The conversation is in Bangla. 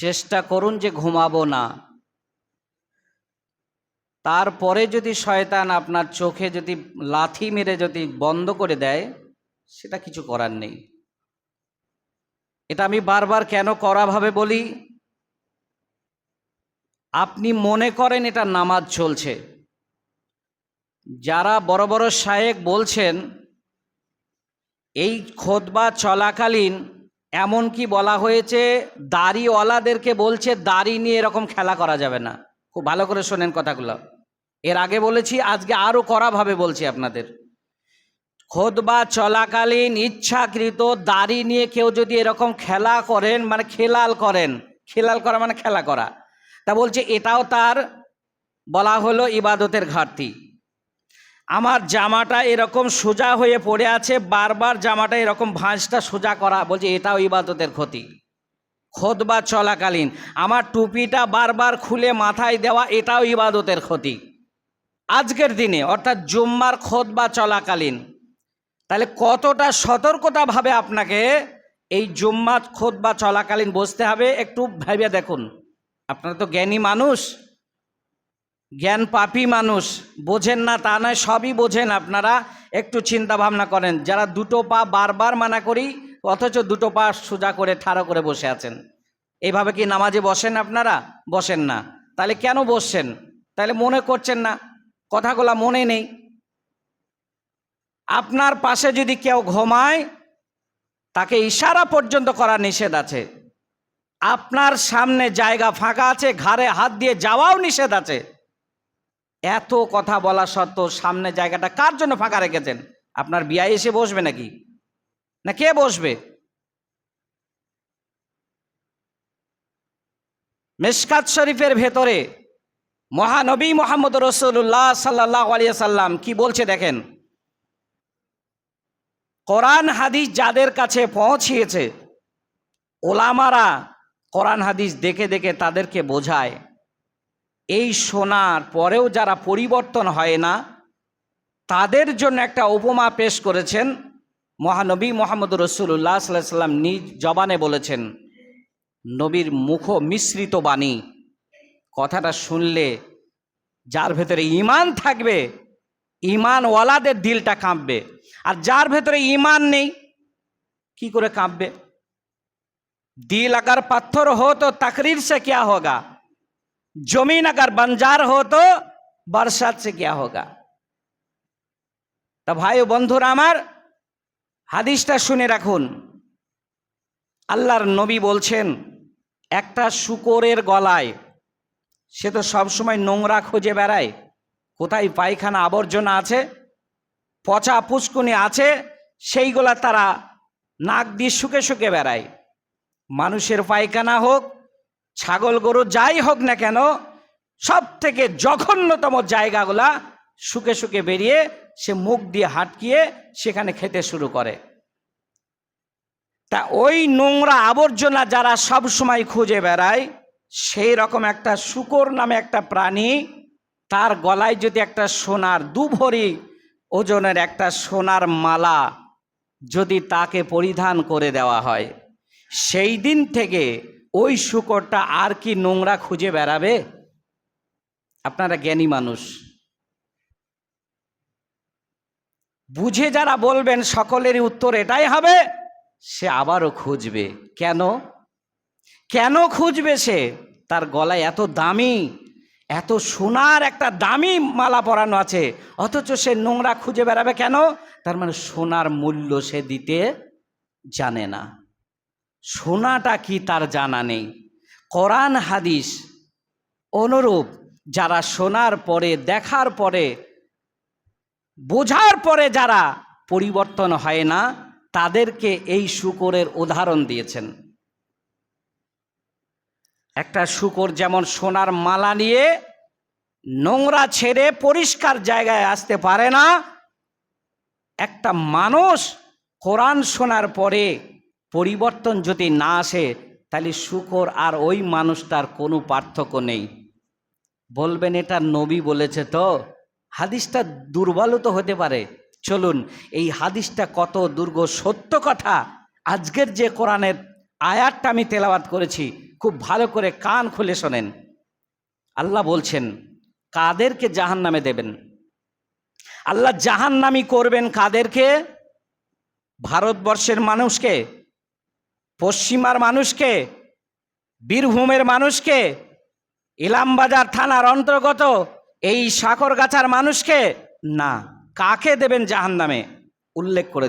চেষ্টা করুন যে ঘুমাবো না। তারপরে যদি শয়তান আপনার চোখে যদি লাথি মেরে যদি বন্ধ করে দেয়, সেটা কিছু করার নেই। এটা আমি বারবার কেন করাভাবে বলি? আপনি মনে করেন এটা নামাজ চলছে। যারা বড় বড় শায়েক বলছেন, এই খোদবা চলাকালীন এমন কি বলা হয়েছে? দাড়িওয়ালাদেরকে বলছে, দাড়ি নিয়ে এরকম খেলা করা যাবে না। খুব ভালো করে শোনেন কথাগুলো। এর আগে বলেছি, আজকে আরও কড়াভাবে বলছি আপনাদের। খোদবা চলাকালীন ইচ্ছাকৃত দাড়ি নিয়ে কেউ যদি এরকম খেলা করেন মানে খেলাল করেন, খেলাল করা মানে খেলা করা। তা বলছে, এটাও তার বলা হলো ইবাদতের ঘাটতি। আমার জামাটা এরকম সোজা হয়ে পড়ে আছে, বারবার জামাটা এরকম ভাঁজটা সোজা করা, বলছে এটাও ইবাদতের ক্ষতি। খোদবা চলাকালীন, আমার টুপিটা বারবার খুলে মাথায় দেওয়া, এটাও ইবাদতের ক্ষতি। আজকের দিনে, অর্থাৎ জুম্মার খোদবা চলাকালীন, তাহলে কতটা সতর্কতাভাবে আপনাকে এই জুম্মাত খোদবা চলাকালীন বসতে হবে, একটু ভেবে দেখুন। আপনারা তো জ্ঞানী মানুষ জ্ঞান পাপী মানুষ, বোঝেন না, তা নয়, সবই বোঝেন আপনারা। একটু চিন্তা ভাবনা করেন, যারা দুটো পা বারবার মানা করি, অথচ দুটো পা সোজা করে, ঠাড়ো করে বসে আছেন। এইভাবে কি নামাজে বসেন আপনারা? বসেন না। তাহলে কেন বসছেন? তাহলে মনে করছেন না, কথাগুলা মনে নেই। আপনার পাশে যদি কেউ ঘুমায়, তাকে ইশারা পর্যন্ত করা নিষেধ আছে। আপনার সামনে জায়গা ফাঁকা আছে, ঘাড়ে হাত দিয়ে যাওয়াও নিষেধ আছে। এত কথা বলা সত্ত্বেও সামনে জায়গাটা কার জন্য ফাঁকা রেখেছেন? আপনার বিয়ায় এসে বসবে নাকি? না কে বসবে? মেশকাত শরীফের ভেতরে মহানবী মোহাম্মদ রসুল্লাহ সাল্লাহ আলিয়া সাল্লাম কি বলছে দেখেন? কোরআন হাদিস যাদের কাছে পৌঁছিয়েছে, ওলামারা কোরআন হাদিস দেখে দেখে তাদেরকে বোঝায়। এই শোনার পরেও যারা পরিবর্তন হয় না, তাদের জন্য একটা উপমা পেশ করেছেন মহানবী মোহাম্মদ রসুল্লাহ সাল্লাম নিজ জবানে বলেছেন, নবীর মুখ মিশ্রিত বাণী, কথাটা শুনলে যার ভেতরে ইমান থাকবে ইমানওয়ালাদের দিলটা কাঁপবে। আর যার ভেতরে ইমান নেই, কি করে কাঁপবে? দিল আকার পাথর হো তো তাকরির সে কেয়া হোগা? जमीन अगर बंजार हो तो बरसात से क्या होगा তা ভাই ও বন্ধুরা আমার হাদিসটা শুনে রাখুন আল্লাহর নবী বলছেন একটা শুকরের গলায় সে তো সবসময় নোংরা খুঁজে বেড়ায় কোথায় পায়খানা আবর্জনা আছে পচা পুষ্কুনি আছে সেইগুলা তারা নাক দিয়ে শুকে শুকে বেড়ায় মানুষের পায়খানা হোক ছাগল গরু যাই হোক না কেন সব থেকে জঘন্যতম জায়গাগুলা শুকে শুকে বেরিয়ে সে মুখ দিয়ে হাটকিয়ে সেখানে খেতে শুরু করে। তা ওই নোংরা আবর্জনা যারা সব সময় খুঁজে বেড়ায়, সেই রকম একটা শুকর নামে একটা প্রাণী, তার গলায় যদি একটা সোনার দুভরি, ওজনের একটা সোনার মালা যদি তাকে পরিধান করে দেওয়া হয়, সেই দিন থেকে ওই শুকরটা আর কি নোংরা খুঁজে বেড়াবে? আপনারা জ্ঞানী মানুষ। বুঝে যারা বলবেন সকলেরই উত্তর এটাই হবে, সে আবারও খুঁজবে। কেন? কেন খুঁজবে সে? তার গলায় এত দামি, এত সোনার একটা দামি মালা পরানো আছে, অথচ সে নোংরা খুঁজে বেড়াবে কেন? তার মানে সোনার মূল্য সে দিতে জানে না। সোনাটা কি তার জানা নেই? কোরআন হাদিস অনুরূপ, যারা শোনার পরে, দেখার পরে, বোঝার পরে যারা পরিবর্তন হয় না, তাদেরকে এই শুকরের উদাহরণ দিয়েছেন। একটা শুকর যেমন সোনার মালা নিয়ে নোংরা ছেড়ে পরিষ্কার জায়গায় আসতে পারে না, একটা মানুষ কোরআন শোনার পরে পরিবর্তন যদি না আসে, তাহলে শুকর আর ওই মানুষটার কোনো পার্থক্য নেই। বলবেন, এটা নবী বলেছে তো? হাদিসটা দুর্বলও তো হতে পারে। চলুন, এই হাদিসটা কত দুর্গ সত্য কথা? আজকের যে কোরআনের আয়াতটা আমি তেলাওয়াত করেছি, খুব ভালো করে কান খুলে শোনেন। আল্লাহ বলছেন, কাদেরকে জাহান নামে দেবেন? আল্লাহ জাহান্নামি করবেন কাদেরকে? ভারতবর্ষের মানুষকে? পশ্চিমার মানুষকে, বীরভূমের মানুষকে, ইলামবাজার থানার অন্তর্গত এই সাকরগাছার মানুষকে না, কাকে দেবেন জাহান নামে উল্লেখ করে